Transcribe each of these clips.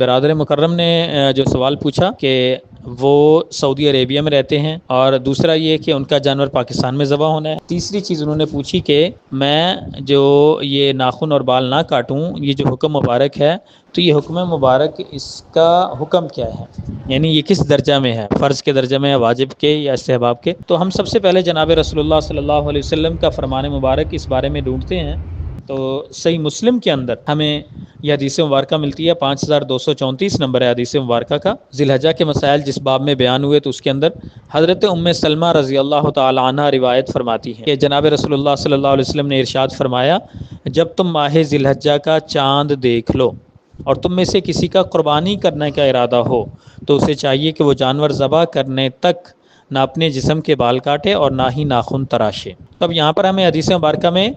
برادر مکرم نے جو سوال پوچھا کہ وہ سعودی عربیہ میں رہتے ہیں اور دوسرا یہ کہ ان کا جانور پاکستان میں ذبح ہونا ہے۔ تیسری چیز انہوں نے پوچھی کہ میں جو یہ ناخن اور بال نہ کاٹوں، یہ جو حکم مبارک ہے، تو یہ حکم مبارک اس کا حکم کیا ہے؟ یعنی یہ کس درجہ میں ہے؟ فرض کے درجہ میں ہے واجب کے یا استحباب کے؟ تو ہم سب سے پہلے جناب رسول اللہ صلی اللہ علیہ وسلم کا فرمان مبارک اس بارے میں ڈھونڈتے ہیں۔ تو صحیح مسلم کے اندر ہمیں یہ حدیث مبارکہ ملتی ہے، پانچ ہزار دو سو چونتیس نمبر ہے حدیث مبارکہ کا۔ ذی الحجہ کے مسائل جس باب میں بیان ہوئے تو اس کے اندر حضرت ام سلمہ رضی اللہ تعالیٰ عنہ روایت فرماتی ہے کہ جناب رسول اللہ صلی اللہ علیہ وسلم نے ارشاد فرمایا، جب تم ماہ ذی الحجہ کا چاند دیکھ لو اور تم میں سے کسی کا قربانی کرنے کا ارادہ ہو، تو اسے چاہیے کہ وہ جانور ذبح کرنے تک نہ اپنے جسم کے بال کاٹے اور نہ ہی ناخن تراشے۔ اب یہاں پر ہمیں حدیث مبارکہ میں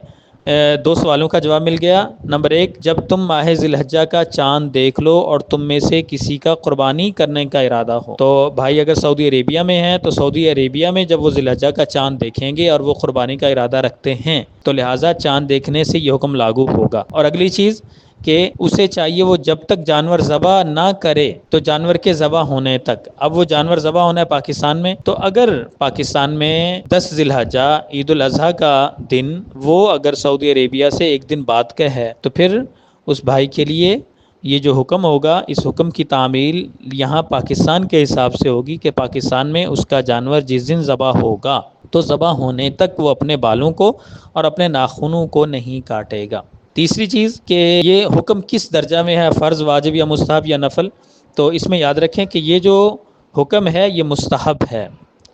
دو سوالوں کا جواب مل گیا۔ نمبر ایک، جب تم ماہ ذی الحجہ کا چاند دیکھ لو اور تم میں سے کسی کا قربانی کرنے کا ارادہ ہو۔ تو بھائی، اگر سعودی عربیہ میں ہیں، تو سعودی عربیہ میں جب وہ ذی الحجہ کا چاند دیکھیں گے اور وہ قربانی کا ارادہ رکھتے ہیں، تو لہٰذا چاند دیکھنے سے یہ حکم لاگو ہوگا۔ اور اگلی چیز کہ اسے چاہیے وہ جب تک جانور ذبح نہ کرے تو جانور کے ذبح ہونے تک۔ اب وہ جانور ذبح ہونا ہے پاکستان میں، تو اگر پاکستان میں دس ذی الحجہ عید الاضحیٰ کا دن وہ اگر سعودی عربیہ سے ایک دن بعد کا ہے، تو پھر اس بھائی کے لیے یہ جو حکم ہوگا، اس حکم کی تعمیل یہاں پاکستان کے حساب سے ہوگی کہ پاکستان میں اس کا جانور جس دن ذبح ہوگا، تو ذبح ہونے تک وہ اپنے بالوں کو اور اپنے ناخنوں کو نہیں کاٹے گا۔ تیسری چیز کہ یہ حکم کس درجہ میں ہے، فرض، واجب یا مستحب یا نفل؟ تو اس میں یاد رکھیں کہ یہ جو حکم ہے، یہ مستحب ہے۔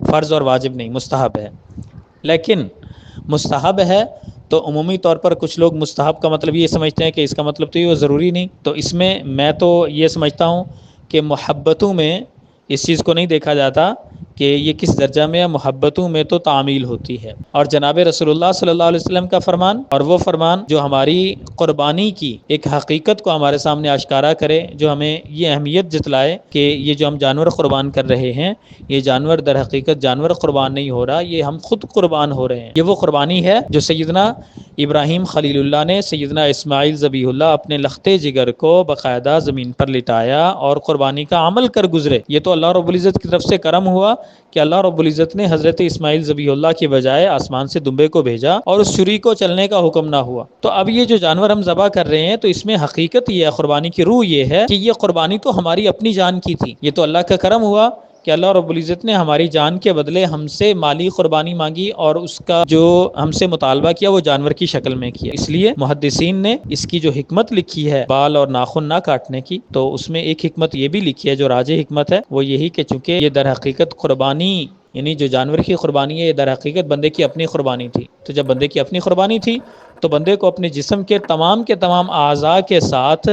فرض اور واجب نہیں، مستحب ہے۔ لیکن مستحب ہے تو عمومی طور پر کچھ لوگ مستحب کا مطلب یہ سمجھتے ہیں کہ اس کا مطلب تو یہ ضروری نہیں۔ تو اس میں میں تو یہ سمجھتا ہوں کہ محبتوں میں اس چیز کو نہیں دیکھا جاتا۔ کہ یہ کس درجہ میں محبتوں میں تو تعمیل ہوتی ہے۔ اور جناب رسول اللہ صلی اللہ علیہ وسلم کا فرمان اور وہ فرمان جو ہماری قربانی کی ایک حقیقت کو ہمارے سامنے اشکارا کرے، جو ہمیں یہ اہمیت جتلائے کہ یہ جو ہم جانور قربان کر رہے ہیں، یہ جانور در حقیقت جانور قربان نہیں ہو رہا، یہ ہم خود قربان ہو رہے ہیں۔ یہ وہ قربانی ہے جو سیدنا ابراہیم خلیل اللہ نے سیدنا اسماعیل ذبی اللہ اپنے لختے جگر کو باقاعدہ زمین پر لٹایا اور قربانی کا عمل کر گزرے۔ یہ تو اللہ رب العزت کی طرف سے کرم ہوا۔ کہ اللہ رب العزت نے حضرت اسماعیل ذبی اللہ کے بجائے آسمان سے دمبے کو بھیجا اور اس چری کو چلنے کا حکم نہ ہوا۔ تو اب یہ جو جانور ہم ذبح کر رہے ہیں تو اس میں حقیقت یہ ہے، قربانی کی روح یہ ہے کہ یہ قربانی تو ہماری اپنی جان کی تھی۔ یہ تو اللہ کا کرم ہوا۔ کہ اللہ رب العزت نے ہماری جان کے بدلے ہم سے مالی قربانی مانگی اور اس کا جو ہم سے مطالبہ کیا وہ جانور کی شکل میں کیا۔ اس لیے محدثین نے اس کی جو حکمت لکھی ہے بال اور ناخن نہ کاٹنے کی، تو اس میں ایک حکمت یہ بھی لکھی ہے جو راج حکمت ہے، وہ یہی کہ چونکہ یہ در حقیقت قربانی یعنی جو جانور کی قربانی ہے، یہ در حقیقت بندے کی اپنی قربانی تھی۔ تو جب بندے کی اپنی قربانی تھی، تو بندے کو اپنے جسم کے تمام کے تمام اعضاء کے ساتھ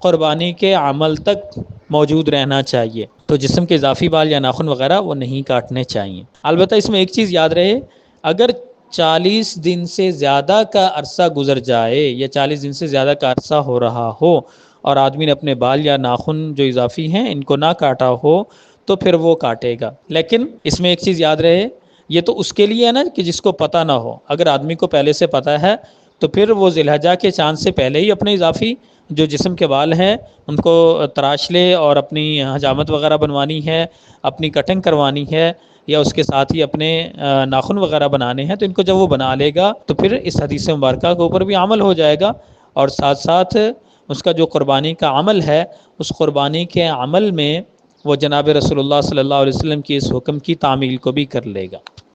قربانی کے عمل تک موجود رہنا چاہیے۔ تو جسم کے اضافی بال یا ناخن وغیرہ وہ نہیں کاٹنے چاہیے۔ البتہ اس میں ایک چیز یاد رہے، اگر چالیس دن سے زیادہ کا عرصہ گزر جائے یا چالیس دن سے زیادہ کا عرصہ ہو رہا ہو اور آدمی نے اپنے بال یا ناخن جو اضافی ہیں ان کو نہ کاٹا ہو تو پھر وہ کاٹے گا۔ لیکن اس میں ایک چیز یاد رہے، یہ تو اس کے لیے ہے نا کہ جس کو پتہ نہ ہو۔ اگر آدمی کو پہلے سے پتہ ہے تو پھر وہ ذلحجہ کے چاند سے پہلے ہی اپنے اضافی جو جسم کے بال ہیں، ان کو تراش لے اور اپنی حجامت وغیرہ بنوانی ہے، اپنی کٹنگ کروانی ہے یا اس کے ساتھ ہی اپنے ناخن وغیرہ بنانے ہیں تو ان کو جب وہ بنا لے گا تو پھر اس حدیث مبارکہ کے اوپر بھی عمل ہو جائے گا اور ساتھ ساتھ اس کا جو قربانی کا عمل ہے، اس قربانی کے عمل میں وہ جناب رسول اللہ صلی اللہ علیہ وسلم کی اس حکم کی تعمیل کو بھی کر لے گا۔